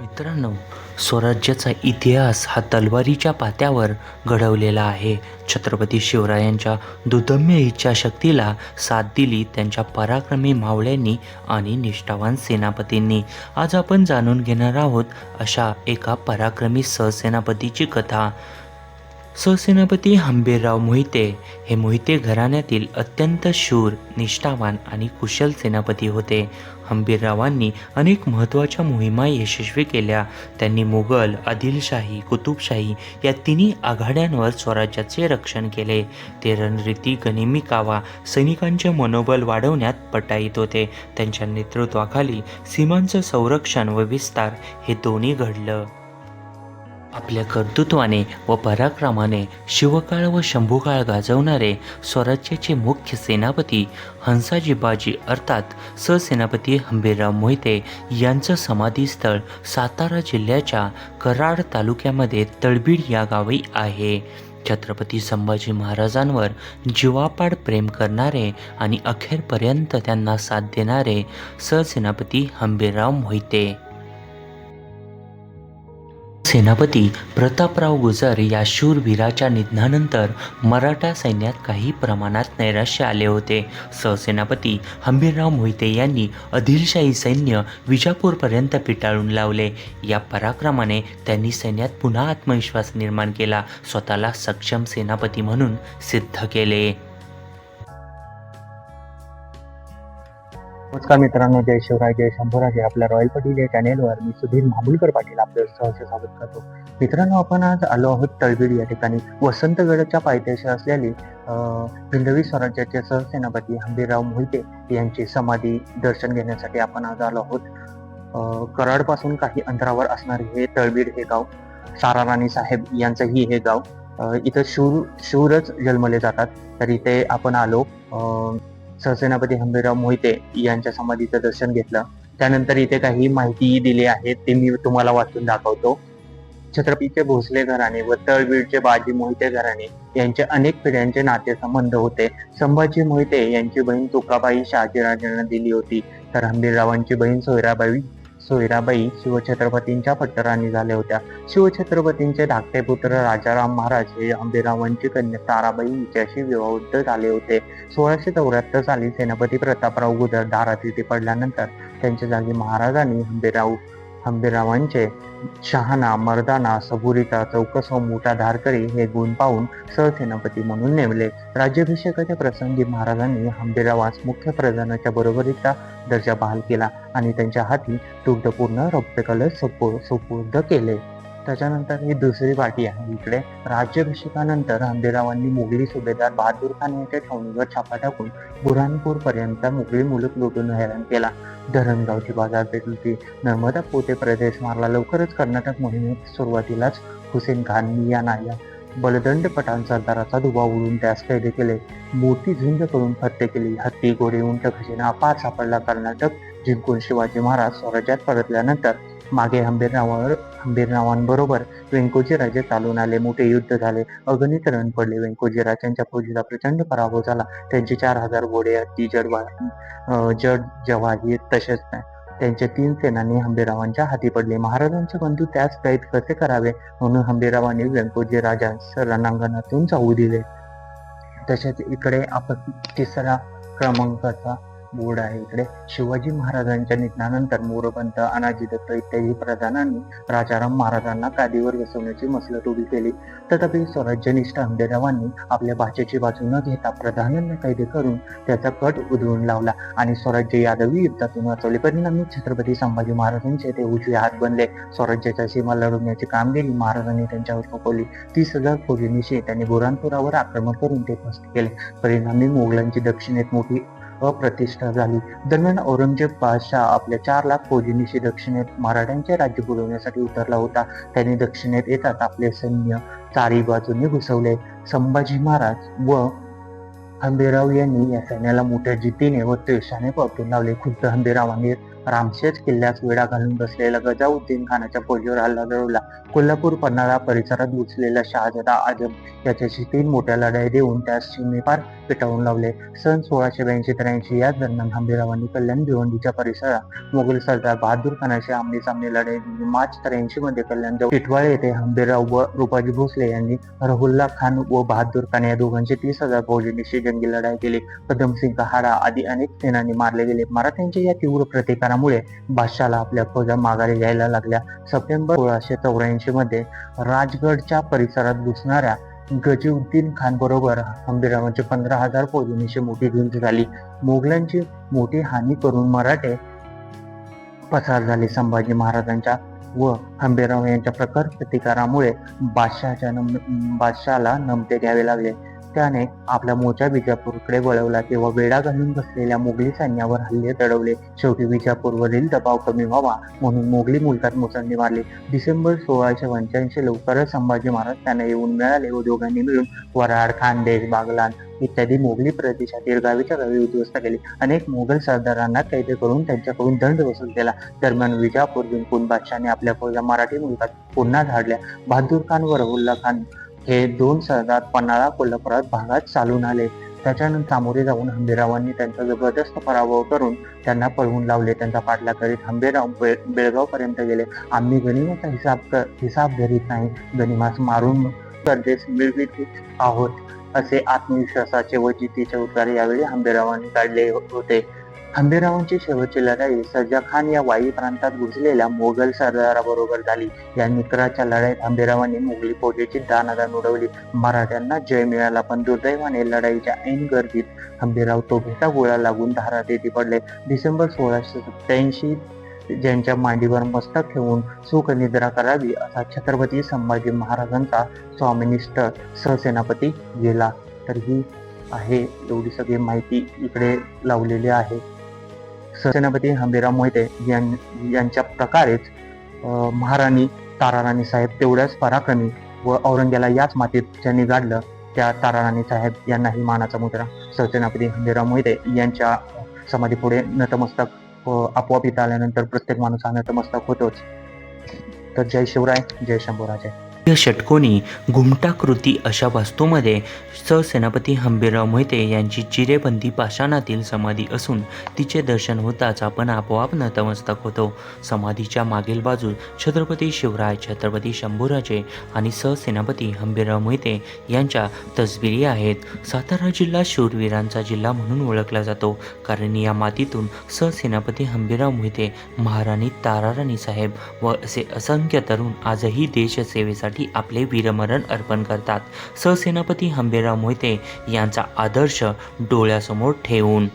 मित्रांनो स्वराज्याचा इतिहास हा तलवारीच्या पात्यावर घडवलेला आहे. छत्रपती शिवरायांच्या दुदम्य इच्छाशक्तीला साथ दिली त्यांच्या पराक्रमी मावळ्यांनी आणि निष्ठावान सेनापतींनी. आज आपण जाणून घेणार आहोत अशा एका पराक्रमी सहसेनापतीची कथा. सहसेनापती हंबीरराव मोहिते हे मोहिते घराण्यातील अत्यंत शूर निष्ठावान आणि कुशल सेनापती होते. हंबीररावांनी अनेक महत्त्वाच्या मोहिमा यशस्वी केल्या. त्यांनी मुघल आदिलशाही कुतुबशाही या तिन्ही आघाड्यांवर स्वराज्याचे रक्षण केले. ते रणरीती गनिमी कावा सैनिकांचे मनोबल वाढवण्यात पटाईत होते. त्यांच्या नेतृत्वाखाली सीमांचं संरक्षण व विस्तार हे दोन्ही घडलं. आपल्या कर्तृत्वाने व पराक्रमाने शिवकाळ व शंभूकाळ गाजवणारे स्वराज्याचे मुख्य सेनापती हंसाजी बाजी अर्थात सहसेनापती हंबीरराव मोहिते यांचं समाधीस्थळ सातारा जिल्ह्याच्या कराड तालुक्यामध्ये तळबीड या गावी आहे. छत्रपती संभाजी महाराजांवर जीवापाड प्रेम करणारे आणि अखेरपर्यंत त्यांना साथ देणारे सहसेनापती हंबीरराव मोहिते. सेनापती प्रतापराव गुजर या शूरवीराच्या निधनानंतर मराठा सैन्यात काही प्रमाणात नैराश्य आले होते. सहसेनापती हंबीरराव मोहिते यांनी आदिलशाही सैन्य विजापूरपर्यंत पिटाळून लावले. या पराक्रमाने त्यांनी सैन्यात पुन्हा आत्मविश्वास निर्माण केला. स्वतःला सक्षम सेनापती म्हणून सिद्ध केले. नमस्कार मित्रांनो जय शिवराय जय शंभूराजे आपल्या रॉयल पाटील या चॅनेलवर मी सुधीर मामुलकर पाटील आपलं सहर्ष स्वागत करतो. मित्रांनो आपण आज आलो आहोत तळबीड या ठिकाणी. वसंतगडच्या पायथ्याशी असलेली हिंदवी स्वराज्याचे सहसेनापती हंबीरराव मोहिते यांची समाधी दर्शन घेण्यासाठी आपण आज आलो आहोत. कराडपासून काही अंतरावर असणारे हे तळबीड हे गाव सारा राणी साहेब यांचंही हे गाव इथं शूर शूरच जन्मले जातात. तर इथे आपण आलो सहसेनापती हंबीरराव मोहिते यांच्या समाधीचं दर्शन घेतलं. त्यानंतर इथे काही माहिती दिली आहे ते मी तुम्हाला वाचून दाखवतो. छत्रपतीचे भोसले घराणे व तळबीडचे बाजी मोहिते घराणे यांचे अनेक पिढ्यांचे नातेसंबंध होते. संभाजी मोहिते यांची बहीण तुकाबाई शहाजीराजांना दिली होती. तर हंबीररावांची बहीण सोयराबाई सोयराबाई शिवछत्रपतींच्या पट्टराणी झाल्या होत्या. शिवछत्रपतींचे धाकटे पुत्र राजाराम महाराज हे हंबीररावांची कन्या ताराबाई हिच्याशी विवाहबद्ध झाले होते. सोळाशे चौऱ्याहत्तर साली सेनापती प्रतापराव गुजर दारात येथे पडल्यानंतर त्यांच्या जागी महाराजांनी आंबेराव हंबीररावांचे शहाणा मर्दाना सबुरीचा चौकस व मोठा धारकरी हे गुण पाहून सहसेनापती म्हणून नेमले. राज्याभिषेकाच्या प्रसंगी महाराजांनी हंबीरावास मुख्य प्रधानाच्या बरोबरीचा दर्जा बहाल केला आणि त्यांच्या हाती दुग्धपूर्ण रौप्यकलश कलश सुपूर्द केले. त्याच्यानंतर ही दुसरी पाठी आहे इकडे. राज्याभिषेकानंतर हंबीररावांनी मुघली सुभेदार बहादूर खान यांच्या छावणीवर छापा टाकून बुरहानपूर पर्यंत मुघली मुलूक लुटून हैराण केला. धरणगावची बाजारपेठ होती. नर्मदा पोते प्रदेश मारला. लवकरच कर्नाटक मोहिमेत सुरुवातीलाच हुसेन खान मियाना या बलदंड पटान सरदाराचा दुबा उडून त्यास कैदे केले. मोठी झुंज करून हत्या केली. हत्ती घोडे उंट खजिना अपार सापडला. कर्नाटक जिंकून शिवाजी महाराज स्वराज्यात परतल्यानंतर मागे हंबीररावावर हंबीररावांबरोबर व्यंकोजी राजे चालून आले मोठे युद्ध झाले. अगणित रण पडले. व्यंकोजी राजांच्या प्रचंड पराभव झाला. त्यांचे चार हजार घोडे हत्ती जडवा जड जवाही तसेच त्यांच्या तीन सेनानी हंबीरावांच्या हाती पडले. महाराजांचे बंधू त्याच कैद कसे करावे? म्हणून हंबीरावांनी व्यंकोजी राजांस रणांगणातून जाऊ दिले. तसेच इकडे आपण तिसरा क्रमांकाचा बोर्ड आहे इकडे. शिवाजी महाराजांच्या निधनानंतर मोरपंत अनाजी दत्त इत्यादी प्रधानांनी राजाराम महाराजांना कादीवर बसवण्याची मसलत उभी केली. तथापि स्वराज्यनिष्ठ आंबेरावांनी आपल्या भाषेची बाजू न घेता प्रधानांना कैदे करून त्याचा कट उधळून लावला आणि स्वराज्य यादवी युद्धातून वाचवले. परिणामी छत्रपती संभाजी महाराजांचे ते उजवे हात बनले. स्वराज्याच्या सीमा लढवण्याची कामगिरी महाराजांनी त्यांच्यावर सोपवली. तीस हजार फौजीनिशी त्यांनी बुरानपुरावर आक्रमण करून ते फस्त केले. परिणामी मोगलांची दक्षिणेत मोठी अप्रतिष्ठा झाली. दरम्यान औरंगजेब बादशाह आपल्या चार लाख फौजीनिशी दक्षिणेत मराठ्यांचे राज्य बुडवण्यासाठी उतरला होता. त्यांनी दक्षिणेत येतात आपले सैन्य चारी बाजूने घुसवले. संभाजी महाराज व हंबीरराव यांनी या सैन्याला मोठ्या जिद्दीने व त्रेशाने परतून लावले. खुद्द हंबीरावांनी रामशेज किल्ल्यास वेढा घालून बसलेल्या गजाउद्दीन खानाच्या फौजीवर हल्ला चढवला कोल्हापूर पन्हाळा परिसरात घुसलेला शहाजदा आजम याच्याशी तीन मोठ्या लढाई देऊन त्यास सीमेपार पेटवून लावले. सन सोळाशे ब्याऐंशी त्र्याऐंशी याच दरम्यान हंबीरावांनी कल्याण भिवंडीच्या परिसरात मोगल सरदार बहादूर खानाशी आमने सामने लढाई दिली मार्च त्र्याऐंशी मध्ये कल्याणजवळ टिटवाळे येथे हंबीरराव व रुपाजी भोसले यांनी रहुल्ला खान व बहादूर खान या दोघांची तीस हजार फौजींशी जंगी लढाई केली. कदमसिंग कहाडा आदी अनेक सेनांनी मारले गेले. मराठ्यांच्या या तीव्र प्रतिकार प्रतिकारामुळे बादशाला आपल्या फौजा माघारी घ्यायला लागल्या. सप्टेंबर सोळाशे चौऱ्याऐंशी मध्ये राजगडच्या परिसरात घुसणाऱ्या गजीउद्दीन खान बरोबर हंबीरावांची पंधरा हजार फौजनीशी मोठी झुंज झाली. मोगलांची मोठी हानी करून मराठे पसार झाले. संभाजी महाराजांच्या व हंबीराव यांच्या प्रखर प्रतिकारामुळे बादशाहच्या नम बादशाला नमते घ्यावे लागले. त्याने आपला मोर्चा विजापूरकडे वळवला तेव्हा वेढा घालून बसलेल्या मोगली सैन्यावर हल्ले चढवले शेवटी विजापूरवरील दबाव कमी व्हावा म्हणून मोगली मुलकात मुसंडी मारली. डिसेंबर सोळाशे पंच्याऐंशी लवकरच संभाजी महाराज त्यांना येऊन मिळाले व दोघांनी मिळून वराड खानदेश बागलान इत्यादी मोगली प्रदेशातील गावीच्या गावी उद्ध्वस्त केली. अनेक मोगल सरदारांना कैद करून त्यांच्याकडून दंड वसूल केला. दरम्यान विजापूर जिंकून बादशाने आपल्या फौजा मराठी मुलकात पुन्हा धाडल्या. बहादूर खान व रहुल्ला खान हे दोन सरदार पन्हाळा कोल्हापुरात भागात चालून आले. त्याच्यानंतर सामोरे जाऊन हंबीरावांनी त्यांचा जबरदस्त पराभव करून त्यांना पळवून लावले. त्यांचा पाठला करीत हंबीराव बेळगाव पर्यंत गेले. आम्ही गनिमाचा हिसाब कर हिसाब धरीत नाही. गनिमास मारून परदेश मिळवित आहोत असे आत्मविश्वासाचे व जितीचे उद्गार यावेळी हंबीरावांनी काढले होते. हंबीरावांची शेवटची लढाई सज्जा खान या वाई प्रांतात घुसलेल्या मोगल सरदाराबरोबर झाली. या निकराच्या लढाईत हंबीरावांनी मोगली फौजेची दानादान उडवली. मराठ्यांना जय मिळाला पण दुर्दैवाने लढाईच्या ऐन गर्दीत हंबीराव तो भेटा गोळा लागून धारात येथे पडले. डिसेंबर सोळाशे सत्याऐंशी ज्यांच्या मांडीवर मस्तक ठेवून सुख निद्रा करावी असा छत्रपती संभाजी महाराजांचा स्वामिनिष्ठ सहसेनापती गेला. तर ही आहे एवढी सगळी माहिती इकडे लावलेली आहे. सहसेनापती हंबीराव मोहिते यां- यांच्या प्रकारेच महाराणी ताराराणी साहेब तेवढ्याच पराक्रमी व औरंग्याला याच मातीत ज्यांनी गाडलं त्या ताराराणी साहेब यांनाही मानाचा मुद्रा. सरसेनापती हंबीराव मोहिते यांच्या समाधीपुढे नतमस्तक आपोआप इथं आल्यानंतर प्रत्येक माणूस हा नतमस्तक होतोच. तर जय शिवराय जय शंभूराजे. या षटकोनी घुमटाकृती अशा वास्तूमध्ये सहसेनापती हंबीरराव मोहिते यांची चिरेबंदी पाषाणातील समाधी असून तिचे दर्शन होताच आपण आपोआप नतमस्तक होतो. समाधीच्या मागील बाजूस छत्रपती शिवराय छत्रपती शंभूराजे आणि सहसेनापती हंबीरराव मोहिते यांच्या तस्बिरी आहेत. सातारा जिल्हा शूरवीरांचा जिल्हा म्हणून ओळखला जातो. कारण या मातीतून सहसेनापती हंबीरराव मोहिते महाराणी ताराराणी साहेब व असे असंख्य तरुण आजही देशसेवेसाठी आपले वीरमरण अर्पण करतात. सहसेनापती हंबीरराव मोहिते यांचा आदर्श डोळ्यासमोर ठेवून